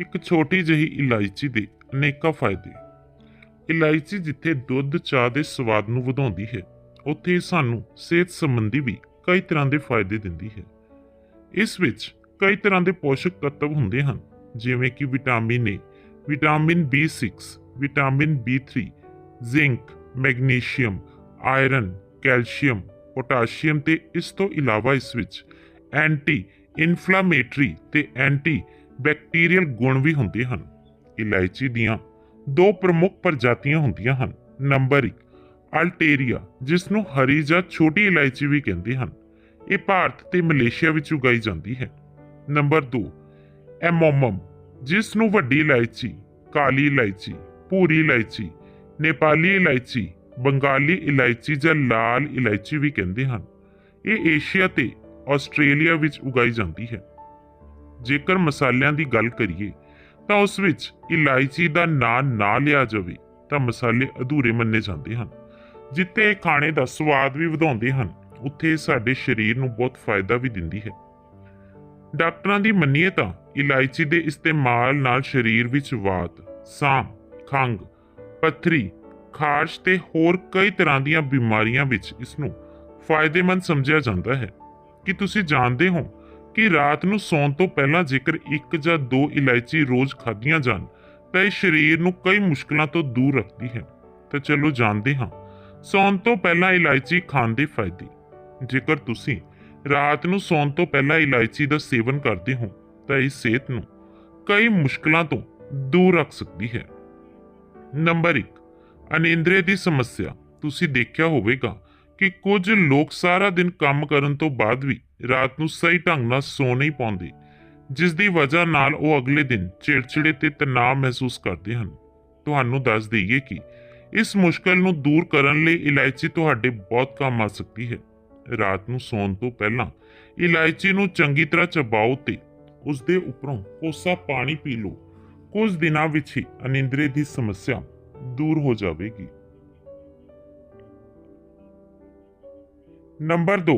ਇੱਕ ਛੋਟੀ ਜਿਹੀ ਇਲਾਇਚੀ ਦੇ ਅਨੇਕਾਂ ਫਾਇਦੇ। ਇਲਾਇਚੀ ਜਿੱਥੇ ਦੁੱਧ, ਚਾਹ ਦੇ ਸਵਾਦ ਨੂੰ ਵਧਾਉਂਦੀ ਹੈ, ਉੱਥੇ ਸਾਨੂੰ ਸਿਹਤ ਸੰਬੰਧੀ ਵੀ ਕਈ ਤਰ੍ਹਾਂ ਦੇ ਫਾਇਦੇ ਦਿੰਦੀ ਹੈ। ਇਸ ਵਿੱਚ ਕਈ ਤਰ੍ਹਾਂ ਦੇ ਪੋਸ਼ਕ ਤੱਤਵ ਹੁੰਦੇ ਹਨ, ਜਿਵੇਂ ਕਿ vitamin A, vitamin B6 vitamin B3 zinc, magnesium, iron, calcium, potassium ਤੇ ਇਸ ਤੋਂ ਇਲਾਵਾ ਇਸ ਵਿੱਚ ਐਂਟੀ ਇਨਫਲਾਮੇਟਰੀ ਤੇ ਐਂਟੀ ਬੈਕਟੀਰੀਅਲ ਗੁਣ ਵੀ ਹੁੰਦੇ ਹਨ। ਇਲਾਇਚੀ ਦੀਆਂ ਦੋ ਪ੍ਰਮੁੱਖ ਪ੍ਰਜਾਤੀਆਂ ਹੁੰਦੀਆਂ ਹਨ। ਨੰਬਰ 1 ਅਲਟੇਰੀਆ ਜਿਸ ਨੂੰ ਹਰੀ ਜਾਂ ਛੋਟੀ ਇਲਾਇਚੀ ਵੀ ਕਹਿੰਦੇ ਹਨ। ਇਹ ਭਾਰਤ ਤੇ ਮਲੇਸ਼ੀਆ ਵਿੱਚ ਉਗਾਈ ਜਾਂਦੀ ਹੈ। ਨੰਬਰ 2 ਐਮੋਮਮ ਜਿਸ ਨੂੰ ਵੱਡੀ ਇਲਾਇਚੀ, ਕਾਲੀ ਇਲਾਇਚੀ, ਭੂਰੀ ਇਲਾਇਚੀ, ਨੇਪਾਲੀ ਇਲਾਇਚੀ, ਬੰਗਾਲੀ ਇਲਾਇਚੀ ਜਾਂ ਲਾਲ ਇਲਾਇਚੀ ਵੀ ਕਹਿੰਦੇ ਹਨ। ਇਹ ਏਸ਼ੀਆ ਤੇ ਆਸਟ੍ਰੇਲੀਆ ਵਿੱਚ ਉਗਾਈ ਜਾਂਦੀ ਹੈ। ਜੇਕਰ ਮਸਾਲਿਆਂ ਦੀ ਗੱਲ ਕਰੀਏ ਤਾਂ ਉਸ ਵਿੱਚ ਇਲਾਇਚੀ ਦਾ ਨਾਂ ਨਾ ਲਿਆ ਜਾਵੇ ਤਾਂ ਮਸਾਲੇ ਅਧੂਰੇ ਮੰਨੇ ਜਾਂਦੇ ਹਨ। ਜਿੱਥੇ ਖਾਣੇ ਦਾ ਸਵਾਦ ਵੀ ਵਧਾਉਂਦੇ ਹਨ ਉੱਥੇ ਸਾਡੇ ਸਰੀਰ ਨੂੰ ਬਹੁਤ ਫਾਇਦਾ ਵੀ ਦਿੰਦੀ ਹੈ। ਡਾਕਟਰਾਂ ਦੀ ਮੰਨੀਏ ਤਾਂ ਇਲਾਇਚੀ ਦੇ ਇਸਤੇਮਾਲ ਨਾਲ ਸਰੀਰ ਵਿੱਚ ਵਾਤ, ਸਾਹ, ਖੰਗ, ਪੱਥਰੀ, ਖਾਰਸ਼ ਤੇ ਹੋਰ ਕਈ ਤਰ੍ਹਾਂ ਦੀਆਂ ਬਿਮਾਰੀਆਂ ਵਿੱਚ ਇਸ ਨੂੰ ਫਾਇਦੇਮੰਦ ਸਮਝਿਆ ਜਾਂਦਾ ਹੈ। ਕਿ ਤੁਸੀਂ ਜਾਣਦੇ ਹੋ ਕਿ ਰਾਤ ਨੂੰ ਸੌਣ ਤੋਂ ਪਹਿਲਾਂ ਜੇਕਰ ਇੱਕ ਜਾਂ ਦੋ ਇਲਾਇਚੀ ਰੋਜ਼ ਖਾਧੀਆਂ ਜਾਣ, ਤਾਂ ਇਹ ਸਰੀਰ ਨੂੰ ਕਈ ਮੁਸ਼ਕਲਾਂ ਤੋਂ ਦੂਰ ਰੱਖਦੀ ਹੈ। ਤਾਂ ਚਲੋ ਜਾਣਦੇ ਹਾਂ, ਸੌਣ ਤੋਂ ਪਹਿਲਾਂ ਇਲਾਇਚੀ ਖਾਣ ਦੇ ਫਾਇਦੇ। ਜੇਕਰ ਤੁਸੀਂ ਰਾਤ ਨੂੰ ਸੌਣ ਤੋਂ ਪਹਿਲਾਂ ਇਲਾਇਚੀ ਦਾ ਸੇਵਨ ਕਰਦੇ ਹੋ, ਤਾਂ ਇਹ ਸਿਹਤ ਨੂੰ ਕਈ ਮੁਸ਼ਕਲਾਂ ਤੋਂ ਦੂਰ ਰੱਖ ਸਕਦੀ ਹੈ। ਨੰਬਰ 1 ਅਨਿੰਦਰੇ ਦੀ ਸਮੱਸਿਆ। ਤੁਸੀਂ ਦੇਖਿਆ ਹੋਵੇਗਾ ਕਿ ਕੁਝ ਲੋਕ ਸਾਰਾ ਦਿਨ ਕੰਮ ਕਰਨ ਤੋਂ ਬਾਅਦ ਵੀ ਰਾਤ ਨੂੰ ਸਹੀ ਢੰਗ ਨਾਲ ਸੌ ਨਹੀਂ ਪਾਉਂਦੇ, ਜਿਸ ਦੀ ਵਜ੍ਹਾ ਨਾਲ ਉਹ ਅਗਲੇ ਦਿਨ ਚਿੜਚਿੜੇ ਤੇ ਤਣਾਅ ਮਹਿਸੂਸ ਕਰਦੇ ਹਨ। ਤੁਹਾਨੂੰ ਦੱਸ ਦਈਏ ਕਿ ਇਸ ਮੁਸ਼ਕਲ ਨੂੰ ਦੂਰ ਕਰਨ ਲਈ ਇਲਾਇਚੀ ਤੁਹਾਡੇ ਬਹੁਤ ਕੰਮ ਆ ਸਕਦੀ ਹੈ। ਰਾਤ ਨੂੰ ਸੌਣ ਤੋਂ ਪਹਿਲਾਂ ਇਲਾਇਚੀ ਨੂੰ ਚੰਗੀ ਤਰ੍ਹਾਂ ਚਬਾਓ ਤੇ ਉਸ ਦੇ ਉੱਪਰੋਂ ਕੋਸਾ ਪਾਣੀ ਪੀ ਲਓ। ਕੁਝ ਦਿਨਾਂ ਵਿੱਚ ਹੀ ਅਨਿੰਦਰੇ ਦੀ ਸਮੱਸਿਆ ਦੂਰ ਹੋ ਜਾਵੇਗੀ। ਨੰਬਰ 2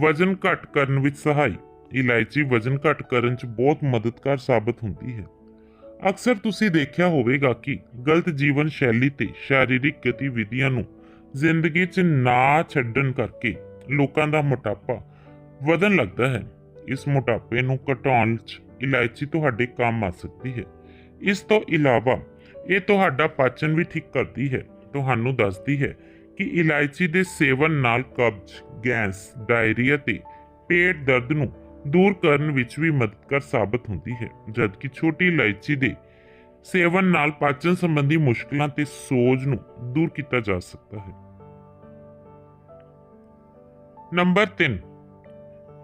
ਵਜ਼ਨ ਘੱਟ ਕਰਨ ਵਿੱਚ ਸਹਾਈ। ਇਲਾਇਚੀ ਵਜ਼ਨ ਘੱਟ ਕਰਨ 'ਚ ਬਹੁਤ ਮਦਦਗਾਰ ਸਾਬਤ ਹੁੰਦੀ ਹੈ। ਅਕਸਰ ਤੁਸੀਂ ਦੇਖਿਆ ਹੋਵੇਗਾ ਕਿ ਗਲਤ ਜੀਵਨ ਸ਼ੈਲੀ ਤੇ ਸਰੀਰਕ ਗਤੀਵਿਧੀਆਂ ਨੂੰ ਜ਼ਿੰਦਗੀ 'ਚ ਨਾ ਛੱਡਣ ਕਰਕੇ ਲੋਕਾਂ ਦਾ ਮੋਟਾਪਾ ਵਧਣ ਲੱਗਦਾ ਹੈ। ਇਸ ਮੋਟਾਪੇ ਨੂੰ ਘਟਾਉਣ 'ਚ ਇਲਾਇਚੀ ਤੁਹਾਡੇ ਕੰਮ ਆ ਸਕਦੀ ਹੈ। ਇਸ ਤੋਂ ਇਲਾਵਾ ਇਹ ਤੁਹਾਡਾ ਪਾਚਨ ਵੀ ਠੀਕ ਕਰਦੀ ਹੈ। ਤੁਹਾਨੂੰ ਦੱਸਦੀ ਹੈ ਕਿ ਇਲਾਇਚੀ ਦੇ ਸੇਵਨ ਨਾਲ ਕਬਜ਼ ਗੈਸ, ਡਾਇਰੀਆ ਤੇ ਪੇਟ ਦਰਦ ਨੂੰ ਦੂਰ ਕਰਨ ਵਿੱਚ ਵੀ ਮਦਦਗਾਰ ਸਾਬਤ ਹੁੰਦੀ ਹੈ, ਜਦਕਿ ਛੋਟੀ ਇਲਾਇਚੀ ਦੇ ਸੇਵਨ ਨਾਲ ਪਾਚਨ ਸੰਬੰਧੀ ਮੁਸ਼ਕਲਾਂ ਤੇ ਸੋਜ ਨੂੰ ਦੂਰ ਕੀਤਾ ਜਾ ਸਕਦਾ ਹੈ। ਨੰਬਰ 3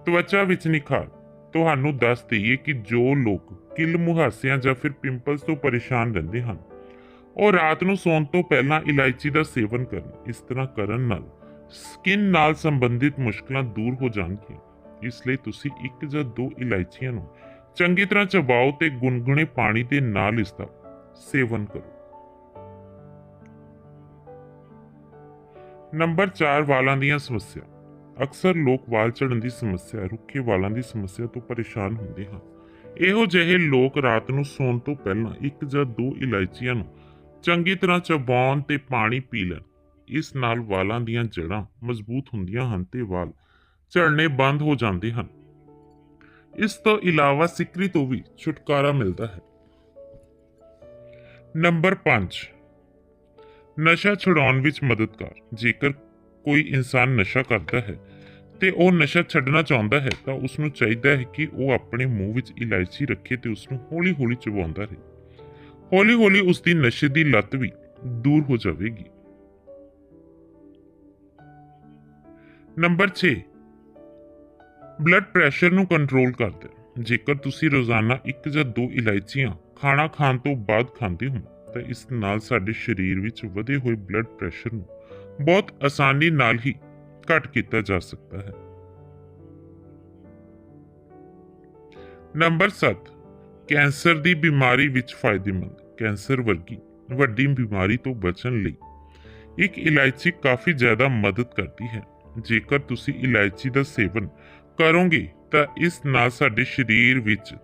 ਤਵਚਾ ਵਿੱਚ ਨਿਖਾਰ। ਤੁਹਾਨੂੰ ਦੱਸ ਦਈਏ ਕਿ ਜੋ ਲੋਕ ਕਿਲ ਮੁਹਾਸਿਆਂ ਜਾਂ ਫਿਰ ਪਿੰਪਲਸ ਤੋਂ ਪਰੇਸ਼ਾਨ ਰਹਿੰਦੇ ਹਨ, ਉਹ ਰਾਤ ਨੂੰ ਸੌਣ ਤੋਂ ਪਹਿਲਾਂ ਇਲਾਇਚੀ ਦਾ ਸੇਵਨ ਕਰਨ, ਇਸ ਤਰ੍ਹਾਂ ਕਰਨ ਨਾਲ ਸਕਿਨ ਨਾਲ ਸੰਬੰਧਿਤ ਮੁਸ਼ਕਲਾਂ ਦੂਰ ਹੋ ਜਾਣਗੀਆਂ। ਇਸ ਲਈ ਤੁਸੀਂ ਇੱਕ ਜਾਂ ਦੋ ਇਲਾਇਚੀਆਂ ਨੂੰ ਚੰਗੀ ਤਰ੍ਹਾਂ ਚਬਾਓ ਤੇ ਗੁਨਗੁਨੇ ਪਾਣੀ ਦੇ ਨਾਲ ਇਸ ਦਾ ਸੇਵਨ ਕਰੋ। ਨੰਬਰ 4 ਵਾਲਾਂ ਦੀਆਂ ਸਮੱਸਿਆ। ਅਕਸਰ ਲੋਕ ਵਾਲ ਝੜਨ ਦੀ ਸਮੱਸਿਆ, ਰੁੱਖੇ ਵਾਲਾਂ ਦੀ ਸਮੱਸਿਆ ਤੋਂ ਪਰੇਸ਼ਾਨ ਹੁੰਦੇ ਹਨ। ਇਹੋ ਜਿਹੇ ਲੋਕ ਰਾਤ ਨੂੰ ਸੌਣ ਤੋਂ ਪਹਿਲਾਂ ਇੱਕ ਜਾਂ ਦੋ ਇਲਾਇਚੀਆਂ ਨੂੰ ਚੰਗੀ ਤਰ੍ਹਾਂ ਚਬਾਉਣ ਤੇ ਪਾਣੀ ਪੀ ਲੈਣ। ਇਸ ਨਾਲ ਵਾਲਾਂ ਦੀਆਂ ਜੜ੍ਹਾਂ ਮਜ਼ਬੂਤ ਹੁੰਦੀਆਂ ਹਨ ਤੇ ਵਾਲ ਝੜਨੇ ਬੰਦ ਹੋ ਜਾਂਦੇ ਹਨ। ਇਸ ਤੋਂ ਇਲਾਵਾ ਸਿਕਰੀ ਤੋਂ ਵੀ ਛੁਟਕਾਰਾ ਮਿਲਦਾ ਹੈ। ਨੰਬਰ 5 ਨਸ਼ਾ ਛੁਡਾਉਣ ਵਿੱਚ ਮਦਦਗਾਰ। ਜੇਕਰ ਕੋਈ ਇਨਸਾਨ ਨਸ਼ਾ ਕਰਦਾ ਹੈ ਤੇ ਉਹ ਨਸ਼ਾ ਛੱਡਣਾ ਚਾਹੁੰਦਾ ਹੈ ਤਾਂ ਉਸ ਨੂੰ ਚਾਹੀਦਾ ਹੈ ਕਿ ਉਹ ਆਪਣੇ ਮੂੰਹ ਵਿੱਚ ਇਲਾਇਚੀ ਰੱਖੇ ਤੇ ਉਸ ਨੂੰ ਹੌਲੀ-ਹੌਲੀ ਚਬਾਉਂਦਾ ਰਹੇ। ਹੌਲੀ-ਹੌਲੀ ਉਸ ਦੀ ਨਸ਼ੇ ਦੀ ਲੱਤ ਵੀ ਦੂਰ ਹੋ ਜਾਵੇਗੀ। ਨੰਬਰ 6 ਬਲੱਡ ਪ੍ਰੈਸ਼ਰ ਨੂੰ ਕੰਟਰੋਲ ਕਰਦਾ। ਹੈ। ਜੇਕਰ ਤੁਸੀਂ ਰੋਜ਼ਾਨਾ ਇੱਕ ਜਾਂ ਦੋ ਇਲਾਇਚੀਆਂ ਖਾਣਾ ਖਾਣ ਤੋਂ ਬਾਅਦ ਖਾਂਦੇ ਹੋ, ਤਾਂ ਇਸ ਨਾਲ ਸਾਡੇ ਸਰੀਰ ਵਿੱਚ ਵਧੇ ਹੋਏ ਬਲੱਡ ਪ੍ਰੈਸ਼ਰ ਨੂੰ ਬਹੁਤ ਆਸਾਨੀ ਨਾਲ ਹੀ ਘਟ ਕੀਤਾ ਜਾ ਸਕਦਾ ਹੈ। ਨੰਬਰ 7 ਕੈਂਸਰ ਦੀ ਬਿਮਾਰੀ ਵਿੱਚ ਫਾਇਦੇਮੰਦ। ਕੈਂਸਰ ਵਰਗੀ ਵੱਡੀ ਬਿਮਾਰੀ ਤੋਂ ਬਚਣ ਲਈ ਇੱਕ ਇਲਾਇਚੀ ਕਾਫੀ ਜ਼ਿਆਦਾ ਮਦਦ ਕਰਦੀ ਹੈ। ਜੇਕਰ ਤੁਸੀਂ ਇਲਾਇਚੀ ਦਾ ਸੇਵਨ ਕਰੋਗੇ, ਤਾਂ ਇਸ ਨਾਲ ਸਾਡੇ ਸਰੀਰ ਵਿੱਚ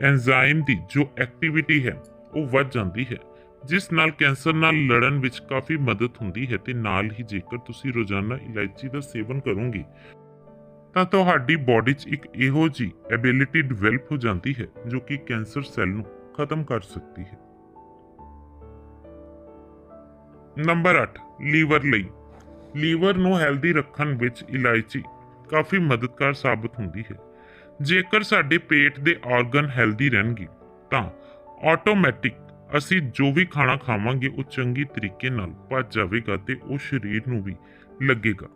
ਐਂਜ਼ਾਈਮ ਦੀ ਜੋ ਐਕਟੀਵਿਟੀ ਹੈ, ਉਹ ਵੱਧ ਜਾਂਦੀ ਹੈ, ਜਿਸ ਨਾਲ ਕੈਂਸਰ ਨਾਲ ਲੜਨ ਵਿੱਚ ਕਾਫੀ ਮਦਦ ਹੁੰਦੀ ਹੈ ਤੇ ਨਾਲ ਹੀ ਜੇਕਰ ਤੁਸੀਂ ਰੋਜ਼ਾਨਾ ਇਲਾਇਚੀ ਦਾ ਸੇਵਨ ਕਰੋਗੇ, ਤਾਂ ਤੁਹਾਡੀ ਬਾਡੀ 'ਚ ਇੱਕ ਇਹੋ ਜੀ ਐਬਿਲਿਟੀ ਡਿਵੈਲਪ ਹੋ ਜਾਂਦੀ ਹੈ, ਜੋ ਕਿ ਕੈਂਸਰ ਸੈੱਲ ਨੂੰ ਖਤਮ ਕਰ ਸਕਦੀ ਹੈ। ਨੰਬਰ 8 ਲੀਵਰ ਲਈ ਲੀਵਰ ਨੂੰ ਹੈਲਦੀ ਰੱਖਣ ਵਿੱਚ ਇਲਾਇਚੀ ਕਾਫੀ ਮਦਦਗਾਰ ਸਾਬਤ ਹੁੰਦੀ ਹੈ। ਜੇਕਰ ਸਾਡੇ ਪੇਟ ਦੇ ਆਰਗਨ ਹੈਲਦੀ ਰਹਿਣਗੇ, ਤਾਂ ਆਟੋਮੈਟਿਕ ਅਸੀਂ ਜੋ ਵੀ ਖਾਣਾ ਖਾਵਾਂਗੇ, ਉਹ ਚੰਗੀ ਤਰੀਕੇ ਨਾਲ ਪਚ ਜਾਵੇਗਾ ਤੇ ਉਹ ਸਰੀਰ ਨੂੰ ਵੀ ਲੱਗੇਗਾ।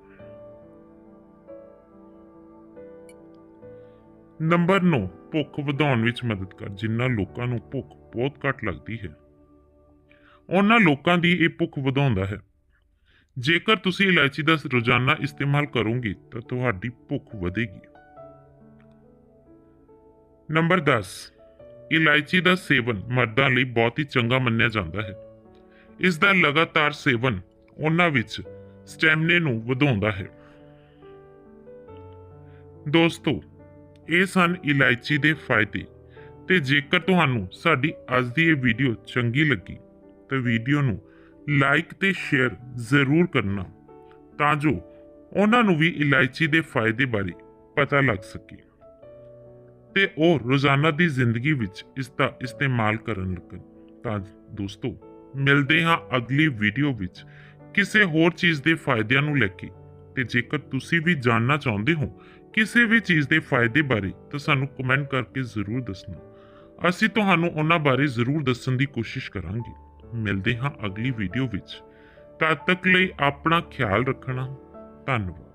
ਨੰਬਰ 9 ਭੁੱਖ ਵਧਾਉਣ ਵਿੱਚ ਮਦਦ ਕਰ ਜਿਨ੍ਹਾਂ ਲੋਕਾਂ ਨੂੰ ਭੁੱਖ ਬਹੁਤ ਘੱਟ ਲੱਗਦੀ ਹੈ। ਉਹਨਾਂ ਲੋਕਾਂ ਦੀ ਇਹ ਭੁੱਖ ਵਧਾਉਂਦਾ ਹੈ। ਜੇਕਰ ਤੁਸੀਂ ਇਲਾਇਚੀ ਦਾ ਰੋਜ਼ਾਨਾ ਇਸਤੇਮਾਲ ਕਰੋਗੇ, ਤਾਂ ਤੁਹਾਡੀ ਭੁੱਖ ਵਧੇਗੀ। ਨੰਬਰ 10 ਇਲਾਇਚੀ ਦਾ ਸੇਵਨ ਮਰਦਾਂ ਲਈ ਬਹੁਤ ਹੀ ਚੰਗਾ ਮੰਨਿਆ ਜਾਂਦਾ ਹੈ। ਇਸ ਦਾ ਲਗਾਤਾਰ ਸੇਵਨ ਉਹਨਾਂ ਵਿੱਚ ਸਟੈਮਿਨੇ ਨੂੰ ਵਧਾਉਂਦਾ ਹੈ। ਦੋਸਤੋ, ਇਹ ਸਨ ਇਲਾਇਚੀ ਦੇ ਫਾਇਦੇ, ਤੇ ਜੇਕਰ ਤੁਹਾਨੂੰ ਸਾਡੀ ਅੱਜ ਦੀ ਇਹ ਵੀਡੀਓ ਚੰਗੀ ਲੱਗੀ, ਤਾਂ ਵੀਡੀਓ ਨੂੰ ਲਾਈਕ ਤੇ ਸ਼ੇਅਰ ਜ਼ਰੂਰ ਕਰਨਾ, ਤਾਂ ਜੋ ਉਹਨਾਂ ਨੂੰ ਵੀ ਇਲਾਇਚੀ ਦੇ ਫਾਇਦੇ ਬਾਰੇ ਪਤਾ ਲੱਗ ਸਕੇ। ਤੇ ਉਹ ਰੋਜ਼ਾਨਾ ਦੀ ਜ਼ਿੰਦਗੀ ਵਿੱਚ ਇਸ ਦਾ ਇਸਤੇਮਾਲ ਕਰਨ ਲੱਗਣ। ਤਾਂ ਦੋਸਤੋ, ਮਿਲਦੇ ਹਾਂ ਅਗਲੀ ਵੀਡੀਓ ਵਿੱਚ ਕਿਸੇ ਹੋਰ ਚੀਜ਼ ਦੇ ਫਾਇਦਿਆਂ ਨੂੰ ਲੈ ਕੇ। ਤੇ ਜੇਕਰ ਤੁਸੀਂ ਵੀ ਜਾਣਨਾ ਚਾਹੁੰਦੇ ਹੋ ਕਿਸੇ ਵੀ ਚੀਜ਼ ਦੇ ਫਾਇਦੇ ਬਾਰੇ, ਤਾਂ ਸਾਨੂੰ ਕਮੈਂਟ ਕਰਕੇ ਜ਼ਰੂਰ ਦੱਸਣਾ। ਅਸੀਂ ਤੁਹਾਨੂੰ ਉਹਨਾਂ ਬਾਰੇ ਜ਼ਰੂਰ ਦੱਸਣ ਦੀ ਕੋਸ਼ਿਸ਼ ਕਰਾਂਗੇ। ਮਿਲਦੇ ਹਾਂ ਅਗਲੀ ਵੀਡੀਓ ਵਿੱਚ। ਤਦ ਤੱਕ ਲਈ ਆਪਣਾ ਖਿਆਲ ਰੱਖਣਾ। ਧੰਨਵਾਦ।